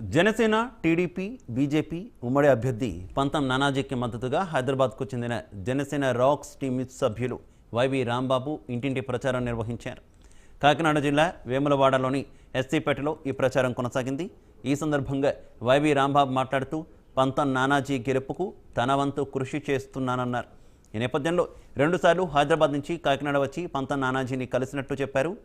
Janasena TDP BJP ఉమ్మడి అభ్యర్థి పంతం నానాజీకి మద్దతుగా హైదరాబాద్కు చెందిన జనసేన రాక్స్ టీమ్ సభ్యులు వైవి రాంబాబు ఇంటింటి ప్రచారం నిర్వహించారు. కాకినాడ జిల్లా వేములవాడలోని ఎస్సీపేటలో ఈ ప్రచారం కొనసాగింది. ఈ సందర్భంగా వైవి రాంబాబు మాట్లాడుతూ పంతం నానాజీ గెలుపుకు తన వంతు కృషి చేస్తున్నానన్నారు. ఈ నేపథ్యంలో రెండుసార్లు హైదరాబాద్ నుంచి కాకినాడ వచ్చి పంతం నానాజీని కలిసినట్టు చెప్పారు.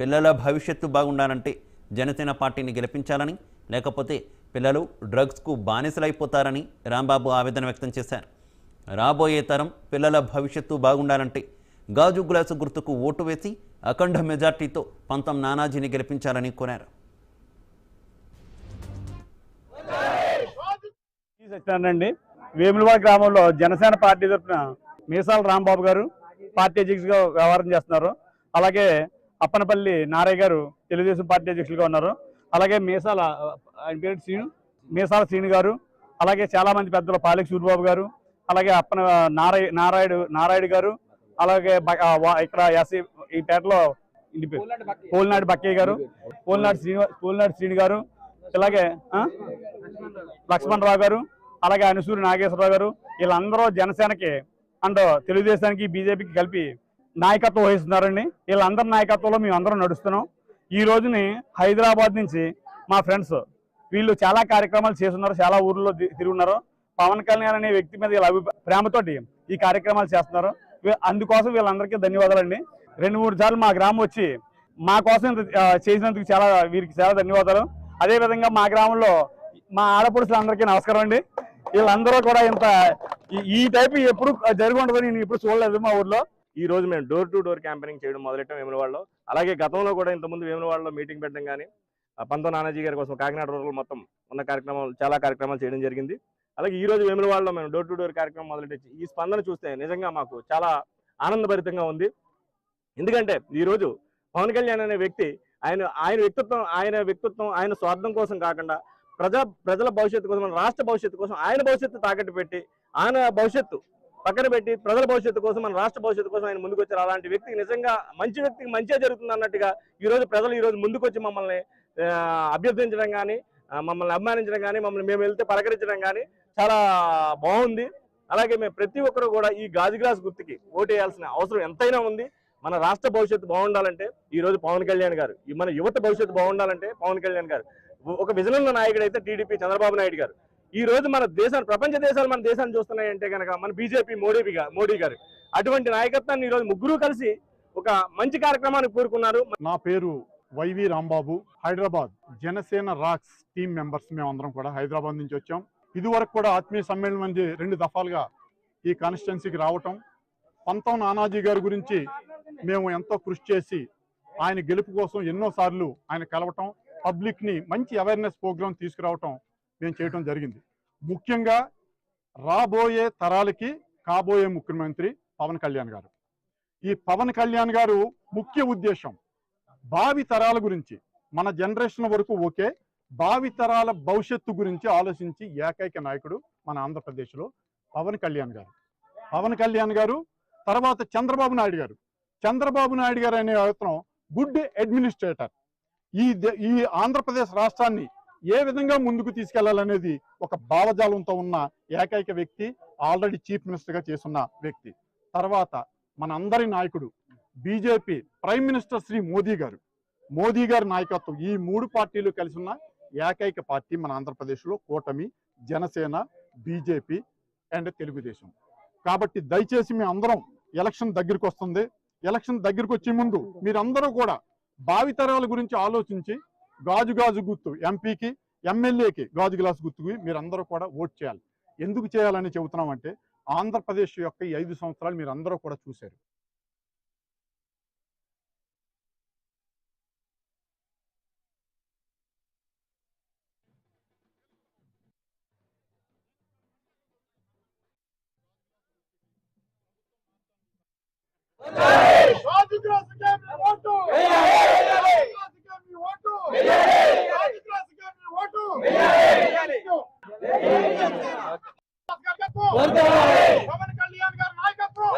పిల్లల భవిష్యత్తు బాగుండాలంటే జనసేన పార్టీని గెలిపించాలని లేకపోతే పిల్లలు డ్రగ్స్కు బానిసలైపోతారని రాంబాబు ఆవేదన వ్యక్తం చేశారు. రాబోయే తరం పిల్లల భవిష్యత్తు బాగుండాలంటే గాజు గ్లాసు గుర్తుకు ఓటు వేసి అఖండ మెజార్టీతో పంతం నానాజీని గెలిపించాలని కోరారు. సత్యనారాయణండి వేములవాడ గ్రామంలో జనసేన పార్టీ తరఫున మీసాల రాంబాబు గారు పార్టీ అధ్యక్షుడిగా వ్యవహారం చేస్తున్నారు. అలాగే అప్పనపల్లి నారయ్య గారు తెలుగుదేశం పార్టీ అధ్యక్షులుగా ఉన్నారు అలాగే మీసాల ఆయన పేరు శ్రీను మీసాల శ్రీను గారు అలాగే చాలా మంది పెద్దలు పాలెక్ సూరిబాబు గారు అలాగే అప్పన నారాయ నారాయుడు నారాయుడు గారు అలాగే ఇక్కడ ఎస్సీ ఈ పేటలో పోలినాడు బక్కయ్య గారు పోలినాడు శ్రీను పోలినాడు శ్రీను గారు అలాగే ఆ? లక్ష్మణరావు గారు అలాగే అనుసూరి నాగేశ్వరరావు గారు వీళ్ళందరూ జనసేనకి అండ్ తెలుగుదేశానికి బీజేపీకి కలిపి నాయకత్వం వహిస్తున్నారండి. వీళ్ళందరి నాయకత్వంలో మేము అందరం నడుస్తున్నాం. ఈ రోజుని హైదరాబాద్ నుంచి మా ఫ్రెండ్స్ వీళ్ళు చాలా కార్యక్రమాలు చేస్తున్నారు. చాలా ఊర్లో తిరుగున్నారు పవన్ కళ్యాణ్ అనే వ్యక్తి మీద వీళ్ళ అభి ప్రేమతోటి ఈ కార్యక్రమాలు చేస్తున్నారు. అందుకోసం వీళ్ళందరికీ ధన్యవాదాలండి. రెండు మూడు సార్లు మా గ్రామం వచ్చి మా కోసం చేసినందుకు చాలా వీరికి చాలా ధన్యవాదాలు. అదే విధంగా మా గ్రామంలో మా ఆడపడుచులందరికీ నమస్కారం అండి. వీళ్ళందరూ కూడా ఇంత ఈ- ఈ టైప్ ఎప్పుడు జరిగి నేను ఎప్పుడు చూడలేదు మా ఊర్లో. ఈ రోజు మేము డోర్ టు డోర్ క్యాంపెయినింగ్ చేయడం మొదలెట్టాం వేములవాడలో. అలాగే గతంలో కూడా ఇంతకుముందు వేములవాడలో మీటింగ్ పెట్టడం కానీ పంతో నానాజీ గారి కోసం కాకినాడ రూరల్ మొత్తం ఉన్న కార్యక్రమాలు చాలా కార్యక్రమాలు చేయడం జరిగింది. అలాగే ఈ రోజు వేములవాడలో మేము డోర్ టు డోర్ కార్యక్రమం మొదలెట్టి ఈ స్పందన చూస్తే నిజంగా మాకు చాలా ఆనందభరితంగా ఉంది. ఎందుకంటే ఈ రోజు పవన్ కళ్యాణ్ అనే వ్యక్తి ఆయన ఆయన వ్యక్తిత్వం ఆయన వ్యక్తిత్వం ఆయన స్వార్థం కోసం కాకుండా ప్రజా ప్రజల భవిష్యత్తు కోసం మన రాష్ట్ర భవిష్యత్తు కోసం ఆయన భవిష్యత్తు తాకట్టు పెట్టి ఆయన భవిష్యత్తు పక్కన పెట్టి ప్రజల భవిష్యత్తు కోసం మన రాష్ట్ర భవిష్యత్తు కోసం ఆయన ముందుకొచ్చారు. అలాంటి వ్యక్తికి నిజంగా మంచి వ్యక్తికి మంచిగా జరుగుతుంది అన్నట్టుగా ఈ రోజు ప్రజలు ఈ రోజు ముందుకు వచ్చి మమ్మల్ని అభ్యర్థించడం కానీ మమ్మల్ని అభిమానించడం కానీ మమ్మల్ని మేము వెళ్తే పలకరించడం కానీ చాలా బాగుంది. అలాగే మేము ప్రతి ఒక్కరు కూడా ఈ గాజు గ్లాస్ గుర్తుకి ఓటేయాల్సిన అవసరం ఎంతైనా ఉంది. మన రాష్ట్ర భవిష్యత్తు బాగుండాలంటే ఈ రోజు పవన్ కళ్యాణ్ గారు ఈ మన యువత భవిష్యత్తు బాగుండాలంటే పవన్ కళ్యాణ్ గారు. ఒక విజన్ ఉన్న నాయకుడు అయితే టీడీపీ చంద్రబాబు నాయుడు గారు. ఈ రోజు మన దేశాన్ని ప్రపంచ దేశాలు మన దేశాన్ని చూస్తున్నాయంటే కనుక మన బీజేపీ మోడీ మోడీ గారు. అటువంటి నాయకత్వాన్ని ఈ రోజు ముగ్గురు కలిసి ఒక మంచి కార్యక్రమాన్ని కోరుకున్నారు. నా పేరు YV Rambabu. Hyderabad Janasena rocks team members మేమందరం కూడా హైదరాబాద్ నుంచి వచ్చాం. ఇదివరకు కూడా ఆత్మీయ సమ్మేళనం అనేది రెండు దఫాలుగా ఈ కాన్స్టిట్యున్సీకి రావటం. పంతం నానాజీ గారి గురించి మేము ఎంతో కృషి చేసి ఆయన గెలుపు కోసం ఎన్నోసార్లు ఆయన కలవటం. పబ్లిక్ని మంచి అవేర్నెస్ ప్రోగ్రామ్ తీసుకురావటం. మేము చేయటం జరిగింది. ముఖ్యంగా రాబోయే తరాలకి కాబోయే ముఖ్యమంత్రి పవన్ కళ్యాణ్ గారు. ఈ పవన్ కళ్యాణ్ గారు ముఖ్య ఉద్దేశం భావి తరాల గురించి మన జనరేషన్ వరకు ఓకే భావి తరాల భవిష్యత్తు గురించి ఆలోచించి ఏకైక నాయకుడు మన ఆంధ్రప్రదేశ్లో పవన్ కళ్యాణ్ గారు. పవన్ కళ్యాణ్ గారు తర్వాత చంద్రబాబు నాయుడు గారు. చంద్రబాబు నాయుడు గారు అనే అతను గుడ్ అడ్మినిస్ట్రేటర్. ఈ ఈ ఆంధ్రప్రదేశ్ రాష్ట్రాన్ని ఏ విధంగా ముందుకు తీసుకెళ్ళాలనేది ఒక భావజాలంతో ఉన్న ఏకైక వ్యక్తి ఆల్రెడీ చీఫ్ మినిస్టర్గా చేస్తున్న వ్యక్తి. తర్వాత మన అందరి నాయకుడు BJP prime minister Shri Modi గారు. మోదీ గారి నాయకత్వం ఈ మూడు పార్టీలు కలిసి ఉన్న ఏకైక పార్టీ మన ఆంధ్రప్రదేశ్లో కూటమి జనసేన బీజేపీ అండ్ తెలుగుదేశం. కాబట్టి దయచేసి మీ అందరం ఎలక్షన్ దగ్గరికి వస్తుంది. ఎలక్షన్ దగ్గరికి వచ్చే ముందు మీరందరూ కూడా భావితరాల గురించి ఆలోచించి గాజు గాజు గుర్తు ఎంపీకి ఎమ్మెల్యేకి గాజు గ్లాసు గుర్తుకి మీరందరూ కూడా ఓట్ చేయాలి. ఎందుకు చేయాలని చెబుతున్నామంటే ఆంధ్రప్రదేశ్ యొక్క ఈ ఐదు సంవత్సరాలు మీరందరూ కూడా చూశారు. పవన్ కళ్యాణ్ గారి నాయకత్వం రాజు గ్రాస్ గారి